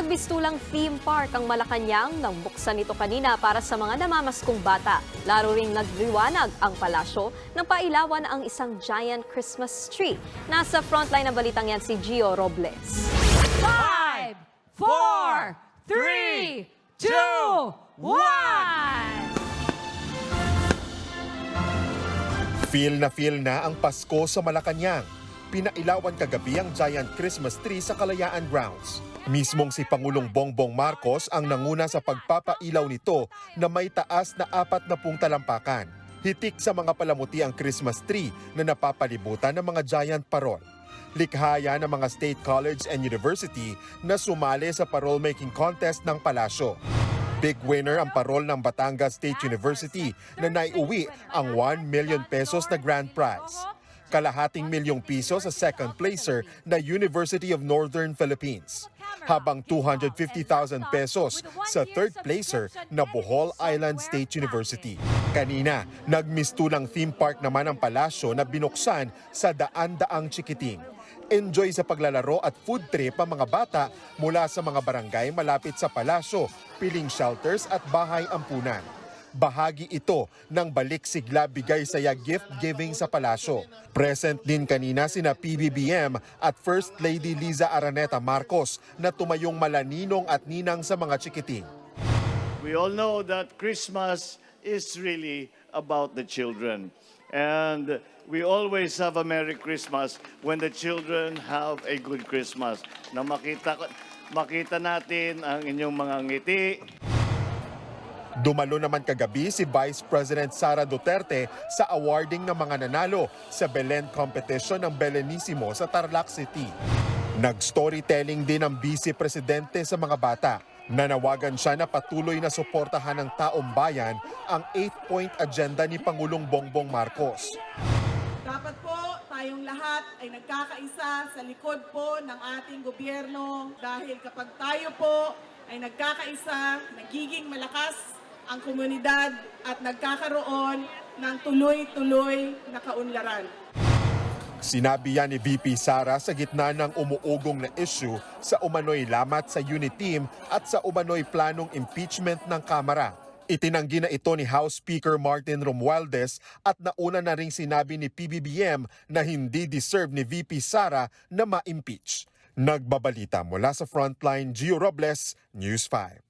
Nagbistulang theme park ang Malacanang nang buksan ito kanina para sa mga namamaskong bata. Laro ring nagliwanag ang palasyo nang pailawan ang isang giant Christmas tree. Nasa frontline ng balitang yan si Gio Robles. Five, four, three, two, one! Feel na feel na ang Pasko sa Malacanang. Pinailawan kagabi ang giant Christmas tree sa Kalayaan Grounds. Mismong si Pangulong Bongbong Marcos ang nanguna sa pagpapailaw nito na may taas na apat na pung talampakan. Hitik sa mga palamuti ang Christmas tree na napapalibutan ng mga giant parol. Likhaya ng mga state college and university na sumali sa parol making contest ng palasyo. Big winner ang parol ng Batangas State University na naiuwi ang 1 million pesos na grand prize. Kalahating milyong piso sa second placer na University of Northern Philippines. Habang 250,000 pesos sa third placer na Bohol Island State University. Kanina, nagmistulang theme park naman ang palasyo na binuksan sa daan-daang chikiting. Enjoy sa paglalaro at food trip ang mga bata mula sa mga barangay malapit sa palasyo, piling shelters at bahay ampunan. Bahagi ito ng balik sigla bigay saya gift giving sa palasyo. Present din kanina sina PBBM at First Lady Liza Araneta Marcos na tumayong malaninong at ninang sa mga chikiting. We all know that Christmas is really about the children. And we always have a Merry Christmas when the children have a good Christmas. Na makita, makita natin ang inyong mga ngiti, Dumalo naman kagabi si Vice President Sara Duterte sa awarding ng mga nanalo sa Belen Competition ng Belenissimo sa Tarlac City. Nag-storytelling din ang Vice Presidente sa mga bata. Nanawagan siya na patuloy na suportahan ng taong bayan ang 8-point agenda ni Pangulong Bongbong Marcos. Dapat po tayong lahat ay nagkakaisa sa likod po ng ating gobyerno dahil kapag tayo po ay nagkakaisa, nagiging malakas ang komunidad at nagkakaroon ng tuloy-tuloy na kaunlaran. Sinabi yan ni VP Sara sa gitna ng umuugong na issue sa umano'y lamat sa unit team at sa umano'y planong impeachment ng Kamara. Itinanggi na ito ni House Speaker Martin Romualdez at nauna na ring sinabi ni PBBM na hindi deserve ni VP Sara na ma-impeach. Nagbabalita mula sa Frontline, Gio Robles, News 5.